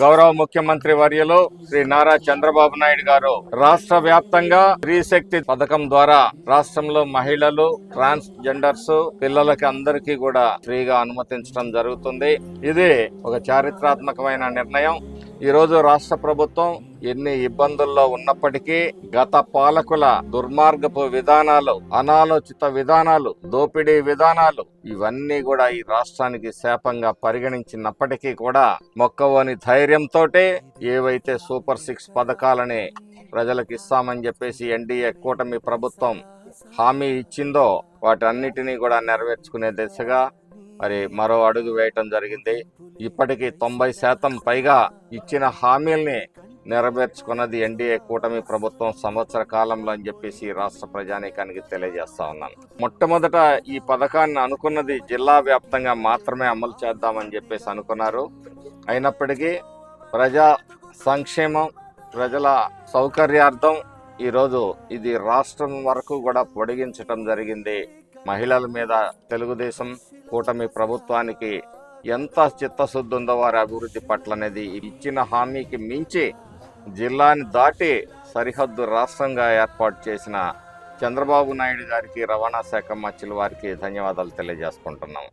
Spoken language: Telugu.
గౌరవ ముఖ్యమంత్రి వర్యులు శ్రీ నారా చంద్రబాబు నాయుడు గారు. రాష్ట్ర వ్యాప్తంగా స్త్రీశక్తి పథకం ద్వారా రాష్ట్రంలో మహిళలు ట్రాన్స్ జెండర్స్ పిల్లలకి అందరికీ కూడా ఫ్రీగా అనుమతించడం జరుగుతుంది. ఇది ఒక చారిత్రాత్మకమైన నిర్ణయం. ఈరోజు రాష్ట్ర ప్రభుత్వం ఎన్ని ఇబ్బందుల్లో ఉన్నప్పటికీ గత పాలకుల దుర్మార్గపు విధానాలు అనాలోచిత విధానాలు దోపిడీ విధానాలు ఇవన్నీ కూడా ఈ రాష్ట్రానికి శాపంగా పరిగణించినప్పటికీ కూడా మొక్కవని ధైర్యంతో ఏవైతే సూపర్ సిక్స్ పథకాలని ప్రజలకు ఇస్తామని చెప్పేసి ఎన్డీఏ కూటమి ప్రభుత్వం హామీ ఇచ్చిందో వాటన్నిటినీ కూడా నెరవేర్చుకునే దిశగా మరి మరో అడుగు వేయటం జరిగింది. ఇప్పటికీ తొంభై శాతం పైగా ఇచ్చిన హామీల్ని నెరవేర్చుకున్నది ఎన్డీఏ కూటమి ప్రభుత్వం సంవత్సర కాలంలో అని చెప్పేసి రాష్ట్ర ప్రజానీకానికి తెలియజేస్తా ఉన్నాను మొట్టమొదట ఈ పథకాన్ని అనుకున్నది జిల్లా వ్యాప్తంగా మాత్రమే అమలు చేద్దామని చెప్పేసి అనుకున్నారు. అయినప్పటికీ ప్రజా సంక్షేమం ప్రజల సౌకర్యార్థం ఈరోజు ఇది రాష్ట్రం వరకు కూడా పొడిగించటం జరిగింది. మహిళల మీద తెలుగుదేశం కూటమి ప్రభుత్వానికి ఎంత చిత్తశుద్ధి ఉందో వారి అభివృద్ధి పట్ల అనేది ఇచ్చిన హామీకి మించి జిల్లాని దాటి సరిహద్దు రాష్ట్రంగా ఏర్పాటు చేసిన చంద్రబాబు నాయుడు గారికి రవాణా శాఖ మధ్యల వారికి ధన్యవాదాలు తెలియజేసుకుంటున్నాం.